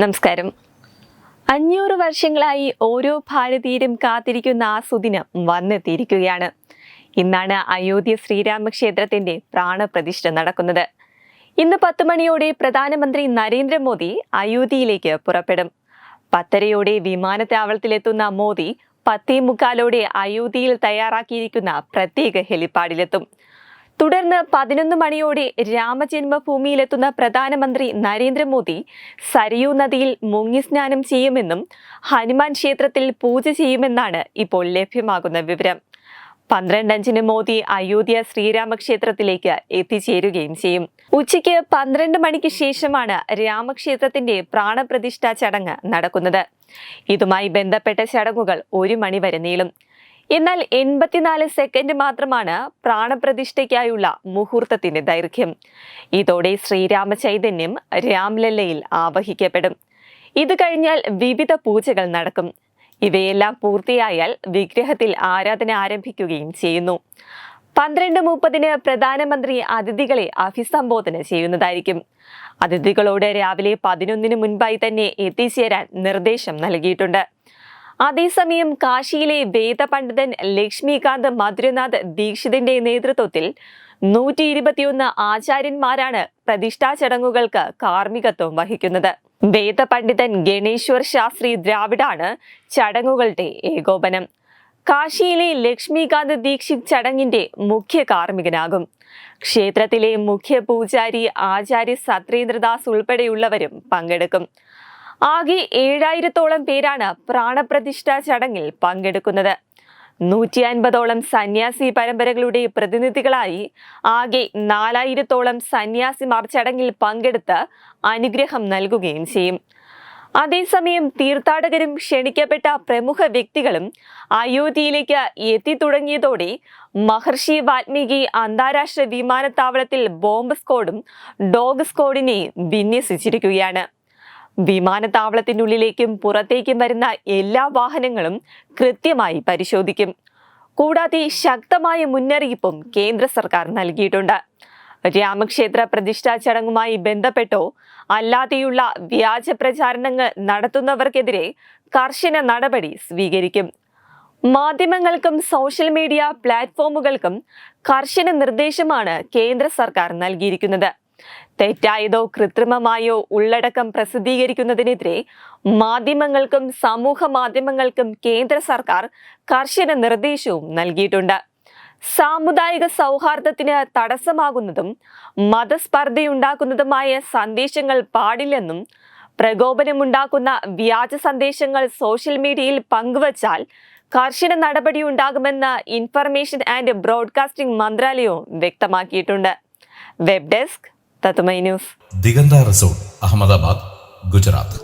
നമസ്കാരം. അഞ്ഞൂറ് വർഷങ്ങളായി ഓരോ ഭാരതീയരും കാത്തിരിക്കുന്ന ആ സുദിനം വന്നെത്തിയിരിക്കുകയാണ്. ഇന്നാണ് അയോധ്യ ശ്രീരാമക്ഷേത്രത്തിന്റെ പ്രാണപ്രതിഷ്ഠ നടക്കുന്നത്. ഇന്ന് പത്ത് മണിയോടെ പ്രധാനമന്ത്രി നരേന്ദ്രമോദി അയോധ്യയിലേക്ക് പുറപ്പെടും. പത്തരയോടെ വിമാനത്താവളത്തിലെത്തുന്ന മോദി പത്തേ മുക്കാലോടെ അയോധ്യയിൽ തയ്യാറാക്കിയിരിക്കുന്ന പ്രത്യേക ഹെലിപ്പാഡിലെത്തും. തുടർന്ന് പതിനൊന്ന് മണിയോടെ രാമജന്മഭൂമിയിലെത്തുന്ന പ്രധാനമന്ത്രി നരേന്ദ്രമോദി സരയൂ നദിയിൽ മുങ്ങിസ്നാനം ചെയ്യുമെന്നും ഹനുമാൻ ക്ഷേത്രത്തിൽ പൂജ ചെയ്യുമെന്നാണ് ഇപ്പോൾ ലഭ്യമാകുന്ന വിവരം. പന്ത്രണ്ടഞ്ചിന് മോദി അയോധ്യ ശ്രീരാമക്ഷേത്രത്തിലേക്ക് എത്തിച്ചേരുകയും ചെയ്യും. ഉച്ചയ്ക്ക് പന്ത്രണ്ട് മണിക്ക് ശേഷമാണ് രാമക്ഷേത്രത്തിന്റെ പ്രാണപ്രതിഷ്ഠാ ചടങ്ങ് നടക്കുന്നത്. ഇതുമായി ബന്ധപ്പെട്ട ചടങ്ങുകൾ ഒരു മണി വരെ നീളും. എന്നാൽ എൺപത്തിനാല് സെക്കൻഡ് മാത്രമാണ് പ്രാണപ്രതിഷ്ഠയ്ക്കായുള്ള മുഹൂർത്തത്തിന്റെ ദൈർഘ്യം. ഇതോടെ ശ്രീരാമചൈതന്യം രാംലല്ലയിൽ ആവഹിക്കപ്പെടും. ഇത് കഴിഞ്ഞാൽ വിവിധ പൂജകൾ നടക്കും. ഇവയെല്ലാം പൂർത്തിയായാൽ വിഗ്രഹത്തിൽ ആരാധന ആരംഭിക്കുകയും ചെയ്യുന്നു. പന്ത്രണ്ട് മുപ്പതിന് പ്രധാനമന്ത്രി അതിഥികളെ അഭിസംബോധന ചെയ്യുന്നതായിരിക്കും. അതിഥികളോട് രാവിലെ പതിനൊന്നിന് മുൻപായി തന്നെ എത്തിച്ചേരാൻ നിർദ്ദേശം നൽകിയിട്ടുണ്ട്. അതേസമയം കാശിയിലെ വേദപണ്ഡിതൻ ലക്ഷ്മികാന്ത് മധുരനാഥ് ദീക്ഷിതിന്റെ നേതൃത്വത്തിൽ നൂറ്റി ഇരുപത്തിയൊന്ന് ആചാര്യന്മാരാണ് പ്രതിഷ്ഠാ ചടങ്ങുകൾക്ക് കാർമ്മികത്വം വഹിക്കുന്നത്. വേദപണ്ഡിതൻ ഗണേശ്വർ ശാസ്ത്രി ദ്രാവിഡാണ് ചടങ്ങുകളുടെ ഏകോപനം. കാശിയിലെ ലക്ഷ്മികാന്ത് ദീക്ഷിത് ചടങ്ങിന്റെ മുഖ്യ കാർമ്മികനാകും. ക്ഷേത്രത്തിലെ മുഖ്യ പൂജാരി ആചാര്യ സത്രീന്ദ്രദാസ് ഉൾപ്പെടെയുള്ളവരും പങ്കെടുക്കും. ആകെ ഏഴായിരത്തോളം പേരാണ് പ്രാണപ്രതിഷ്ഠാ ചടങ്ങിൽ പങ്കെടുക്കുന്നത്. നൂറ്റി അൻപതോളം സന്യാസി പരമ്പരകളുടെ പ്രതിനിധികളായി ആകെ നാലായിരത്തോളം സന്യാസിമാർ ചടങ്ങിൽ പങ്കെടുത്ത് അനുഗ്രഹം നൽകുകയും ചെയ്യും. അതേസമയം തീർത്ഥാടകരും ക്ഷണിക്കപ്പെട്ട പ്രമുഖ വ്യക്തികളും അയോധ്യയിലേക്ക് എത്തിത്തുടങ്ങിയതോടെ മഹർഷി വാൽമീകി അന്താരാഷ്ട്ര വിമാനത്താവളത്തിൽ ബോംബ് സ്ക്വാഡും ഡോഗ് സ്കോഡിനെ വിന്യസിച്ചിരിക്കുകയാണ്. വിമാനത്താവളത്തിനുള്ളിലേക്കും പുറത്തേക്കും വരുന്ന എല്ലാ വാഹനങ്ങളും കൃത്യമായി പരിശോധിക്കും. കൂടാതെ ശക്തമായ മുന്നറിയിപ്പും കേന്ദ്ര സർക്കാർ നൽകിയിട്ടുണ്ട്. രാമക്ഷേത്ര പ്രതിഷ്ഠാ ചടങ്ങുമായി ബന്ധപ്പെട്ടോ അല്ലാതെയുള്ള വ്യാജ പ്രചാരണങ്ങൾ നടത്തുന്നവർക്കെതിരെ കർശന നടപടി സ്വീകരിക്കും. മാധ്യമങ്ങൾക്കും സോഷ്യൽ മീഡിയ പ്ലാറ്റ്ഫോമുകൾക്കും കർശന നിർദ്ദേശമാണ് കേന്ദ്ര സർക്കാർ നൽകിയിരിക്കുന്നത്. തെറ്റായതോ കൃത്രിമമായോ ഉള്ളടക്കം പ്രസിദ്ധീകരിക്കുന്നതിനെതിരെ മാധ്യമങ്ങൾക്കും സമൂഹ മാധ്യമങ്ങൾക്കും കേന്ദ്ര സർക്കാർ കർശന നിർദ്ദേശവും നൽകിയിട്ടുണ്ട്. സാമുദായിക സൗഹാർദ്ദത്തിന് തടസ്സമാകുന്നതും മതസ്പർദ്ധയുണ്ടാക്കുന്നതുമായ സന്ദേശങ്ങൾ പാടില്ലെന്നും പ്രകോപനമുണ്ടാക്കുന്ന വ്യാജ സന്ദേശങ്ങൾ സോഷ്യൽ മീഡിയയിൽ പങ്കുവച്ചാൽ കർശന നടപടി ഉണ്ടാകുമെന്ന് ഇൻഫർമേഷൻ ആൻഡ് ബ്രോഡ്കാസ്റ്റിംഗ് മന്ത്രാലയവും വ്യക്തമാക്കിയിട്ടുണ്ട്. വെബ് ഡെസ്ക് തത്തുമൈ ന്യൂസ് ദിഗന്ത റിസോർട്ട് അഹമ്മദാബാദ് ഗുജറാത്ത്